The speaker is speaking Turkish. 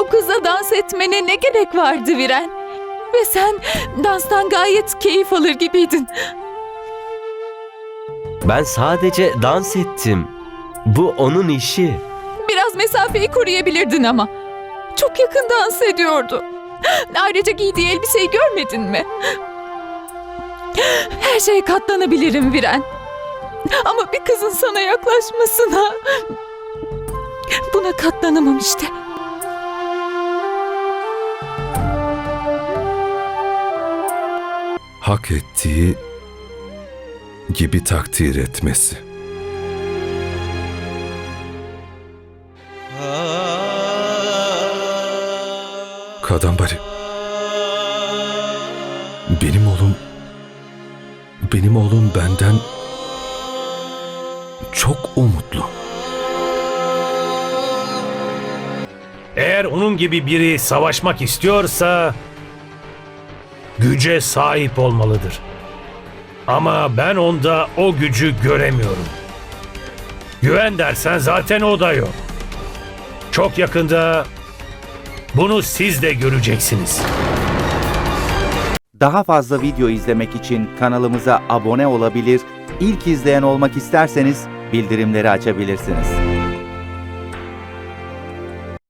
O kızla dans etmene ne gerek vardı Viren? Ve sen danstan gayet keyif alır gibiydin. Ben sadece dans ettim. Bu onun işi. Biraz mesafeyi koruyabilirdin ama. Çok yakın dans ediyordu. Ayrıca giydiği elbiseyi görmedin mi? Her şeye katlanabilirim Viren. Ama bir kızın sana yaklaşmasına... Buna katlanamam işte. Hak ettiği gibi takdir etmesi. Kadambari. Benim oğlum benim oğlum benden çok umutlu. Eğer onun gibi biri savaşmak istiyorsa güce sahip olmalıdır. Ama ben onda o gücü göremiyorum. Güven dersen zaten o da yok. Çok yakında bunu siz de göreceksiniz. Daha fazla video izlemek için kanalımıza abone olabilir, ilk izleyen olmak isterseniz bildirimleri açabilirsiniz.